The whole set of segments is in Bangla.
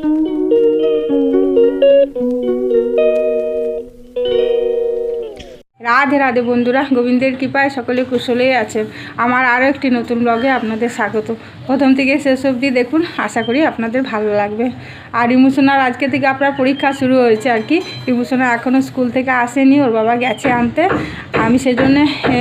Thank you. রাধে রাধে বন্ধুরা, গোবিন্দের কৃপায় সকলে কুশলেই আছেন। আমার আরও একটি নতুন ব্লগে আপনাদের স্বাগত। প্রথম থেকে শেষ অবধি দেখুন, আশা করি আপনাদের ভালো লাগবে। আর ইমোশনার আজকে থেকে আপনার পরীক্ষা শুরু হয়েছে আর কি। ইমোশনা এখনও স্কুল থেকে আসেনি, ওর বাবা গেছে আনতে। আমি সেই জন্য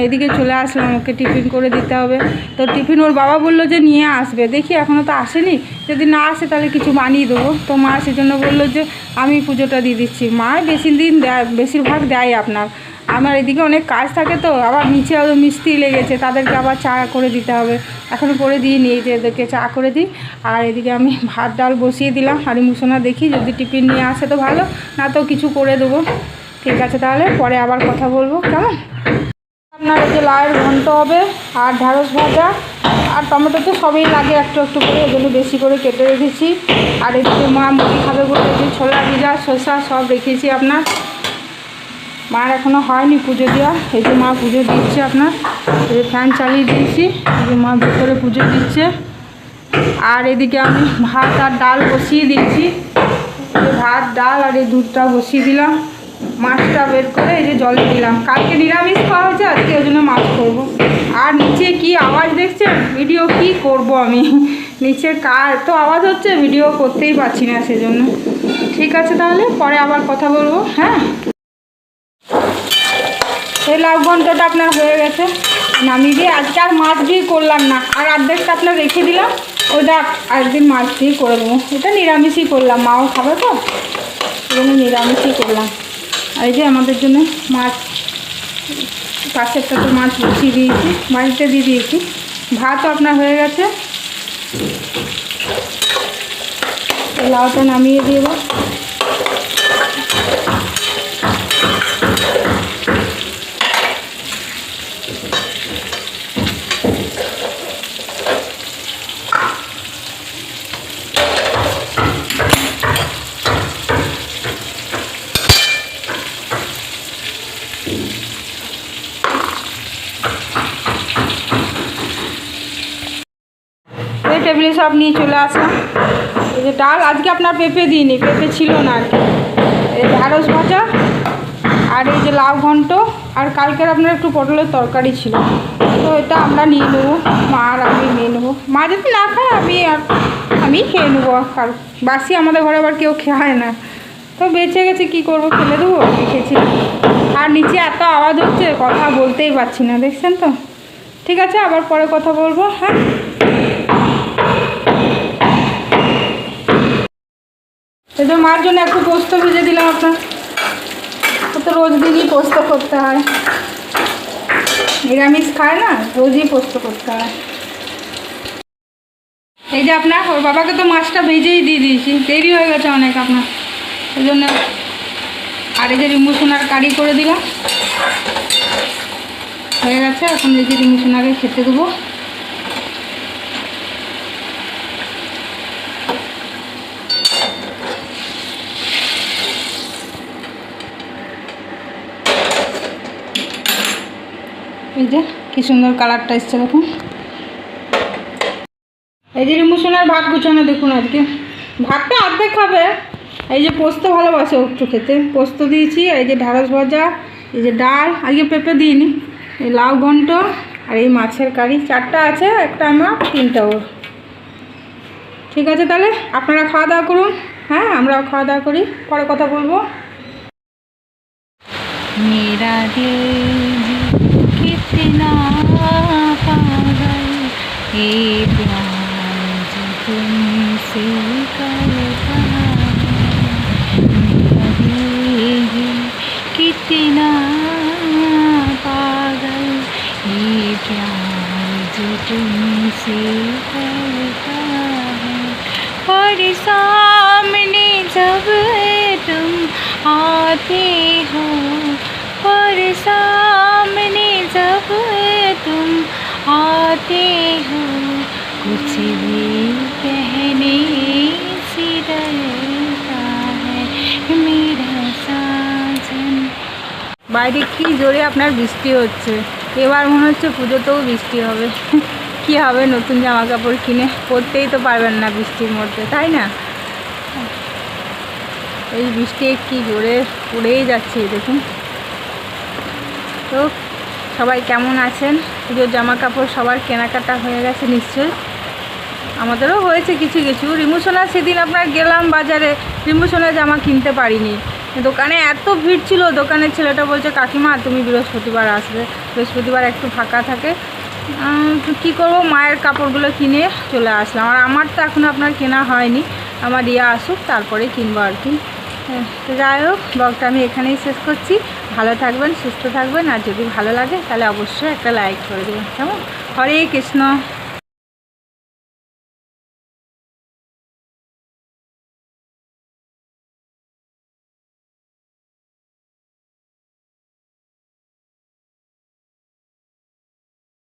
এদিকে চলে আসলাম, ওকে টিফিন করে দিতে হবে। তো টিফিন ওর বাবা বলল যে নিয়ে আসবে। দেখি এখনও তো আসেনি। যদি না আসে তাহলে কিছু বানিয়ে দেবো। তো মা সেজন্য বলল যে আমি পুজোটা দিয়ে দিচ্ছি। মা বেশি দিন দেয়, বেশিরভাগ দেয় আপনার। আমার এদিকে অনেক কাজ থাকে তো, আবার নিচে আরও মিস্ত্রি লেগেছে, তাদেরকে আবার চা করে দিতে হবে। এখনও করে দিয়ে নিয়ে যে এদেরকে চা করে দিই। আর এদিকে আমি ভাত, ডাল বসিয়ে দিলাম। হাড়ি মুসোনা দেখি যদি টিফিন নিয়ে আসে তো ভালো, না তো কিছু করে দেবো। ঠিক আছে তাহলে, পরে আবার কথা বলব। কেমন? আপনার যে লায়ের ঘন্ট হবে, আর ঢ্যাঁড়স ভাজা, আর টমেটো তো সবই লাগে একটু একটু করে এগুলো বেশি করে কেটে রেখেছি। আর এদিকে মা মুড়ি খাবে বলে ছোলা ভিজা শসা সব রেখেছি আপনার। মার এখনও হয়নি পুজো দেওয়া। এই যে মা পুজো দিচ্ছে আপনার। এই ফ্যান চালিয়ে দিয়েছি। এই যে মা ভেতরে পুজো দিচ্ছে। আর এদিকে আমি ভাত আর ডাল বসিয়ে এই ভাত, ডাল আর এই দুধটা বসিয়ে দিলাম। মাছটা বের করে এই যে জলে দিলাম। কালকে নিরামিষ খাওয়া হয়েছে, আজকে ওই জন্য মাছ করব। আর নিচে কি আওয়াজ দেখছেন? ভিডিও কি করব আমি? নিচে কার? তো আওয়াজ হচ্ছে, ভিডিও করতেই পারছি না সেজন্য। ঠিক আছে তাহলে, পরে আবার কথা বলব। হ্যাঁ? এই লাউ ঘন্টটা আপনার হয়ে গেছে। নামিয়ে দিয়ে আজকে আর মাছ দিয়ে করলাম না। আর অর্ধেকটা আপনার রেখে দিলাম। ওইটা আরেকদিন মাছ দিয়ে করে দেবো এটা নিরামিষই করলাম। মাও খাবে তো? জন্য নিরামিষই করলাম। এই যে আমাদের জন্য মাছ, পাশেরটা তো মাছ বসিয়ে দিয়েছি। বাড়িতে দিয়ে দিয়েছি। ভাতও আপনার হয়ে গেছে। লাউটা নামিয়ে দিয়ে দেবো সব নিয়ে চলে আসলাম। এই যে ডাল, আজকে আপনার পেঁপে দিইনি, পেঁপে ছিল না আর কি। এই ঢ্যাঁড়স ভাজা আর এই যে লাউ ঘন্ট আর কালকের আপনার একটু পটলের তরকারি ছিল। তো এটা আমরা নিয়ে নেব। মা আর আমি নিয়ে নেব। মা যদি না খায়, আমি আর আমি খেয়ে নেব কাল। বাসি আমাদের ঘরে আবার কেউ খায় না। তো বেঁচে গেছে, কি করব? ফেলে দেবো, রেখেছি। আর নিচে এত আওয়াজ হচ্ছে, কথা বলতেই পারছি না, দেখছেন তো? ঠিক আছে, আবার পরে কথা বলব হ্যাঁ? তো মার জন্য একটু পোস্ত ভেজে দিলাম আপনার। তো রোজ দিনই পোস্ত করতে হয়। নিরামিষ খায় না, রোজই পোস্ত করতে হয়। এই যে আপনার, ওর বাবাকে তো মাছটা ভেজেই দিয়ে দিয়েছি, দেরি হয়ে গেছে অনেক আপনার। ওই জন্য আর এই যে রিমুসোনার কারি করে দিলাম। হয়ে গেছে, এখন এই দেখি রিমুসোনাকে খেতে দেবো। এই যে, কি সুন্দর কালারটা এসছে দেখুন। এই যে রিমুসোনার ভাত গুছানো দেখুন আজকে। ভাতটা অর্ধেক খাবে। এই যে পোস্ত ভালোবাসে একটু খেতে। পোস্ত দিয়েছি, এই যে ঢ্যাঁড়স ভাজা, এই যে ডাল, আজকে পেঁপে দিইনি। এই লাউ ঘন্ট আর এই মাছের কারি। চারটা আছে, একটা আমার, তিনটা ওর। ঠিক আছে তাহলে, আপনারা খাওয়া দাওয়া করুন। হ্যাঁ আমরাও খাওয়া দাওয়া করি। পরে কথা বলব। मेरा कितना पागल ये प्यार जो तुमसे करता है। कितना पागल ये प्यार जो तुमसे करता है। और सामने जब तुम आते हो और सामने বাইরে কি জোরে আপনার বৃষ্টি হচ্ছে? এবার মনে হচ্ছে পুজোতেও বৃষ্টি হবে। কি হবে নতুন জামা কাপড় কিনে? পরতেই তো পারবেন না বৃষ্টির মধ্যে, তাই না? এই বৃষ্টি কি জোরে পড়েই যাচ্ছে, দেখুন। তো সবাই কেমন আছেন? পুজোর জামা কাপড় সবার কেনাকাটা হয়ে গেছে নিশ্চয়ই? আমাদেরও হয়েছে কিছু কিছু। রিমুসোনা সেদিন আপনার গেলাম বাজারে। রিমুসোনা জামা কিনতে পারিনি। দোকানে এত ভিড় ছিল দোকানের ছেলেটা বলছে কাকিমা তুমি বৃহস্পতিবার আসবে। বৃহস্পতিবার একটু ফাঁকা থাকে। কী করব? মায়ের কাপড়গুলো কিনে চলে আসলাম। আর আমার তো এখন আপনার কেনা হয়নি। আমার ইয়া আসুক তারপরে কিনবো আর কি। হ্যাঁ, তো যাই হোক ব্লগটা আমি এখানেই শেষ করছি। ভালো থাকবেন সুস্থ থাকবেন। আর যদি ভালো লাগে তাহলে অবশ্যই একটা লাইক করে দেবেন। কেমন? হরে কৃষ্ণ।